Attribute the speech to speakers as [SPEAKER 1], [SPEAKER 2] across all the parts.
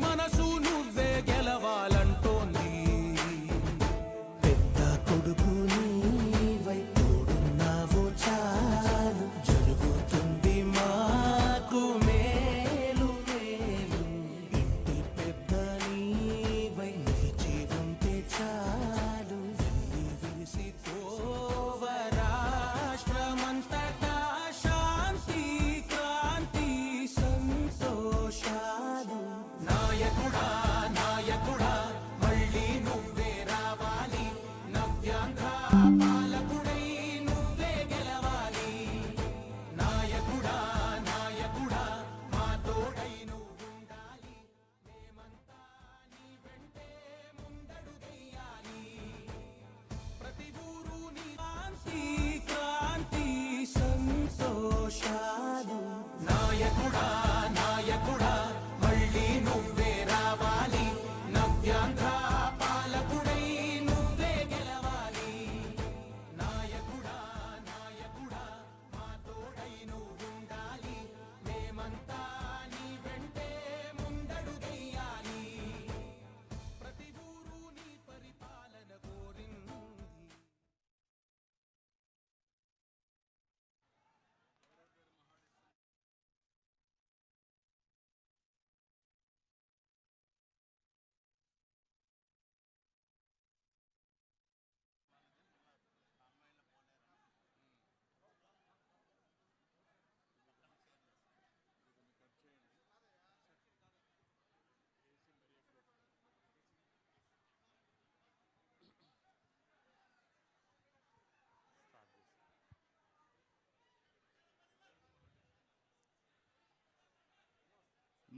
[SPEAKER 1] ప్రతి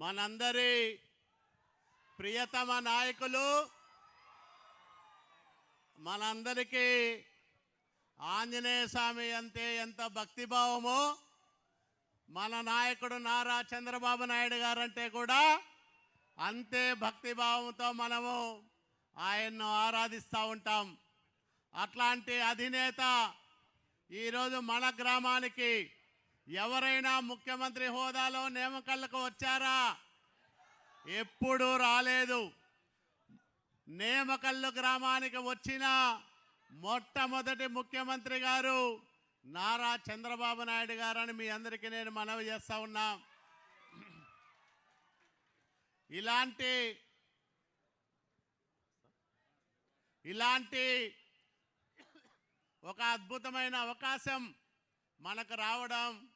[SPEAKER 2] మనందరి ప్రియతమ నాయకులు మనందరికీ ఆంజనేయ స్వామి అంటే ఎంత భక్తిభావమో మన నాయకుడు నారా చంద్రబాబు నాయుడు గారంటే కూడా అంతే భక్తిభావంతో మనము ఆయన్ను ఆరాధిస్తూ ఉంటాం. అట్లాంటి అధినేత ఈరోజు మన గ్రామానికి ఎవరైనా ముఖ్యమంత్రి హోదాలో నేమకళ్ళకు వచ్చారా? ఎప్పుడూ రాలేదు. నేమకల్లు గ్రామానికి వచ్చిన మొట్టమొదటి ముఖ్యమంత్రి గారు నారా చంద్రబాబు నాయుడు గారని మీ అందరికీ నేను మనవి చేస్తా ఉన్నా. ఇలాంటి ఇలాంటి ఒక అద్భుతమైన అవకాశం మనకు రావడం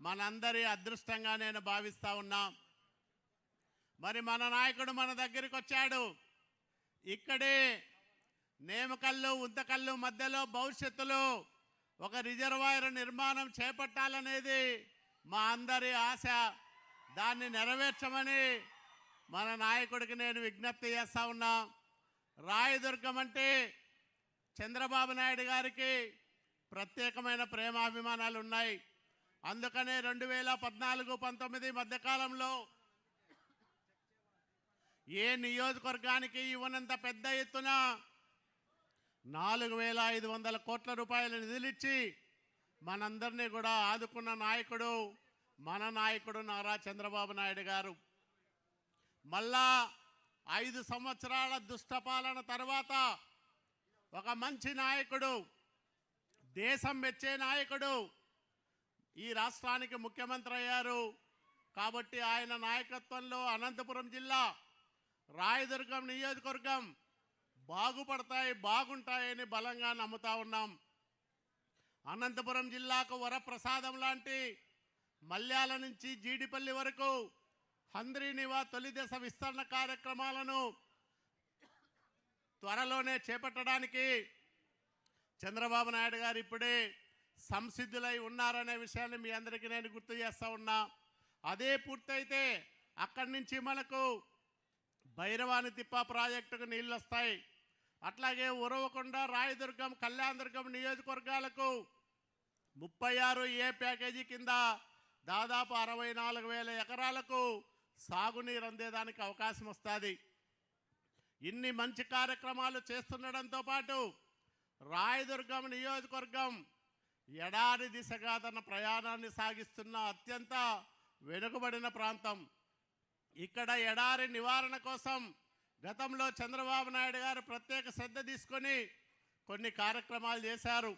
[SPEAKER 2] మనందరి అదృష్టంగా నేను భావిస్తా ఉన్నా. మరి మన నాయకుడు మన దగ్గరికి వచ్చాడు. ఇక్కడే నేమకల్లు ఉంతకల్లు మధ్యలో భవిష్యత్తులో ఒక రిజర్వాయర్ నిర్మాణం చేపట్టాలనేది మా అందరి ఆశ. దాన్ని నెరవేర్చమని మన నాయకుడికి నేను విజ్ఞప్తి చేస్తా ఉన్నా. రాయదుర్గం అంటే చంద్రబాబు నాయుడు గారికి ప్రత్యేకమైన ప్రేమాభిమానాలు ఉన్నాయి అందుకనే రెండు వేల పద్నాలుగు పంతొమ్మిది మధ్యకాలంలో ఏ నియోజకవర్గానికి ఇవ్వనంత పెద్ద ఎత్తున నాలుగు వేల ఐదు వందల కోట్ల రూపాయల నిధులిచ్చి మనందరినీ కూడా ఆదుకున్న నాయకుడు మన నాయకుడు నారా చంద్రబాబు నాయుడు గారు. మళ్ళా ఐదు సంవత్సరాల దుష్టపాలన తర్వాత ఒక మంచి నాయకుడు దేశం మెచ్చే నాయకుడు ఈ రాష్ట్రానికి ముఖ్యమంత్రి అయ్యారు. కాబట్టి ఆయన నాయకత్వంలో అనంతపురం జిల్లా రాయదుర్గం నియోజకవర్గం బాగుపడతాయి బాగుంటాయని బలంగా నమ్ముతా ఉన్నాం. అనంతపురం జిల్లాకు వరప్రసాదం లాంటి మల్యాల నుంచి జీడిపల్లి వరకు హంద్రీనివా తొలి దశ విస్తరణ కార్యక్రమాలను త్వరలోనే చేపట్టడానికి చంద్రబాబు నాయుడు గారు ఇప్పుడే సంసిద్ధులై ఉన్నారనే విషయాన్ని మీ అందరికీ నేను గుర్తు చేస్తా ఉన్నా. అదే పూర్తయితే అక్కడి నుంచి మనకు భైరవాని తిప్ప ప్రాజెక్టుకు నీళ్ళు వస్తాయి అట్లాగే ఉరవకొండ రాయదుర్గం కళ్యాణదుర్గం నియోజకవర్గాలకు ముప్పై ఆరు ఏ ప్యాకేజీ కింద దాదాపు అరవై నాలుగు వేల ఎకరాలకు సాగునీరు అందేదానికి అవకాశం వస్తుంది. ఇన్ని మంచి కార్యక్రమాలు చేస్తుండడంతో పాటు రాయదుర్గం నియోజకవర్గం ఎడారి దిశగా తన ప్రయాణాన్ని సాగిస్తున్న అత్యంత వెనుకబడిన ప్రాంతం. ఇక్కడ ఎడారి నివారణ కోసం గతంలో చంద్రబాబు నాయుడు గారు ప్రత్యేక శ్రద్ధ తీసుకొని కొన్ని కార్యక్రమాలు చేశారు.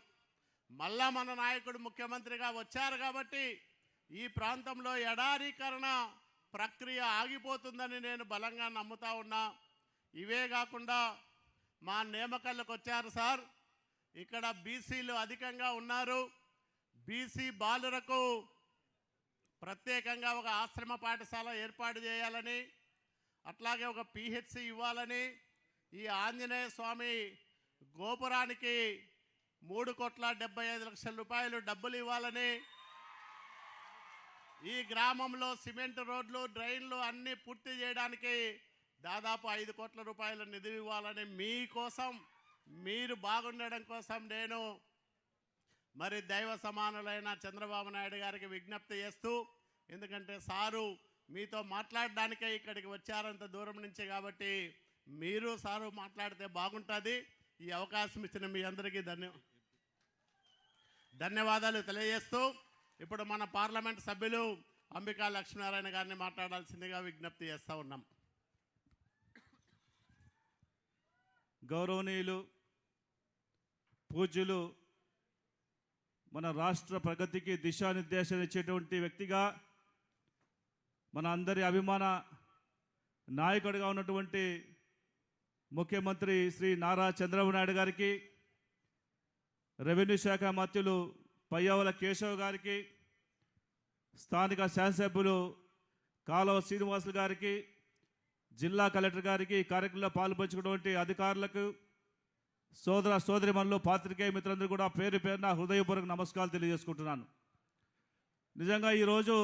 [SPEAKER 2] మళ్ళా మన నాయకుడు ముఖ్యమంత్రిగా వచ్చారు కాబట్టి ఈ ప్రాంతంలో ఎడారీకరణ ప్రక్రియ ఆగిపోతుందని నేను బలంగా నమ్ముతా ఉన్నా. ఇవే కాకుండా మా నేమకల్లకు వచ్చారు సార్. ఇక్కడ బీసీలు అధికంగా ఉన్నారు. బీసీ బాలురకు ప్రత్యేకంగా ఒక ఆశ్రమ పాఠశాల ఏర్పాటు చేయాలని అట్లాగే ఒక పిహెచ్సి ఇవ్వాలని ఈ ఆంజనేయ స్వామి గోపురానికి మూడు కోట్ల డెబ్బై ఐదు లక్షల రూపాయలు డబ్బులు ఇవ్వాలని ఈ గ్రామంలో సిమెంట్ రోడ్లు డ్రైన్లు అన్నీ పూర్తి చేయడానికి దాదాపు ఐదు కోట్ల రూపాయల నిధులు ఇవ్వాలని మీకోసం మీరు బాగుండడం కోసం నేను మరి దైవ సమానులైన చంద్రబాబు నాయుడు గారికి విజ్ఞప్తి చేస్తూ ఎందుకంటే సారు మీతో మాట్లాడడానికే ఇక్కడికి వచ్చారంత దూరం నుంచి కాబట్టి మీరు సారు మాట్లాడితే బాగుంటుంది. ఈ అవకాశం ఇచ్చిన మీ అందరికీ ధన్య ధన్యవాదాలు తెలియజేస్తూ ఇప్పుడు మన పార్లమెంట్ సభ్యులు అంబికా లక్ష్మీనారాయణ గారిని మాట్లాడాల్సిందిగా విజ్ఞప్తి చేస్తూ ఉన్నాం.
[SPEAKER 3] గౌరవనీయులు పూజ్యులు మన రాష్ట్ర ప్రగతికి దిశానిర్దేశం ఇచ్చేటువంటి వ్యక్తిగా మన అందరి అభిమాన నాయకుడిగా ఉన్నటువంటి ముఖ్యమంత్రి శ్రీ నారా చంద్రబాబు నాయుడు గారికి రెవెన్యూ శాఖ మంత్రులు పయ్యావుల కేశవ్ గారికి స్థానిక శాసనసభ్యులు కాలువ శ్రీనివాసులు గారికి జిల్లా కలెక్టర్ గారికి ఈ కార్యక్రమంలో పాల్పంచుకున్నటువంటి అధికారులకు సోదర సోదరిమణులు పాత్రికేయ మిత్రులందరూ కూడా పేరు పేరున హృదయపూర్వక నమస్కారాలు తెలియజేసుకుంటున్నాను. నిజంగా ఈరోజు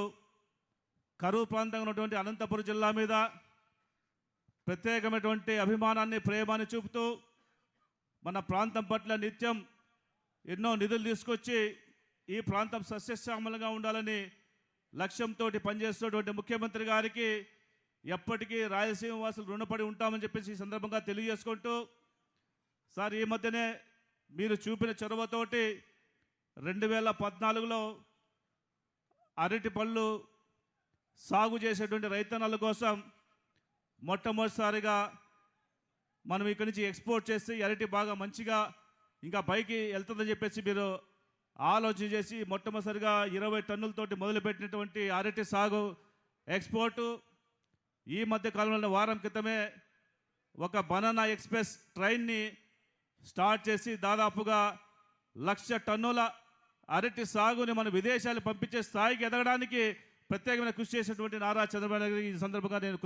[SPEAKER 3] కరువు ప్రాంతంగా ఉన్నటువంటి అనంతపురం జిల్లా మీద ప్రత్యేకమైనటువంటి అభిమానాన్ని ప్రేమాన్ని చూపుతూ మన ప్రాంతం పట్ల నిత్యం ఎన్నో నిధులు తీసుకొచ్చి ఈ ప్రాంతం సస్యశ్యామలంగా ఉండాలని లక్ష్యంతో పనిచేస్తున్నటువంటి ముఖ్యమంత్రి గారికి ఎప్పటికీ రాయలసీమ వాసులు రుణపడి ఉంటామని చెప్పేసి ఈ సందర్భంగా తెలియజేసుకుంటూ సార్ ఈ మధ్యనే మీరు చూపిన చొరవతోటి రెండు వేల పద్నాలుగులో అరటి పళ్ళు సాగు చేసేటువంటి రైతన్నల కోసం మొట్టమొదటిసారిగా మనం ఇక్కడి నుంచి ఎక్స్పోర్ట్ చేస్తే అరటి బాగా మంచిగా ఇంకా పైకి వెళ్తుందని చెప్పేసి మీరు ఆలోచన చేసి మొట్టమొదటిసారిగా ఇరవై టన్నులతోటి మొదలుపెట్టినటువంటి అరటి సాగు ఎక్స్పోర్టు ఈ మధ్య కాలంలో వారం క్రితమే ఒక బనానా ఎక్స్ప్రెస్ ట్రైన్ని స్టార్ట్ చేసి దాదాపుగా లక్ష టన్నుల అరటి సాగుని మన విదేశాలు పంపించే స్థాయికి ఎదగడానికి ప్రత్యేకమైన కృషి చేసినటువంటి నారా చంద్రబాబు నాయుడు ఈ సందర్భంగా నేను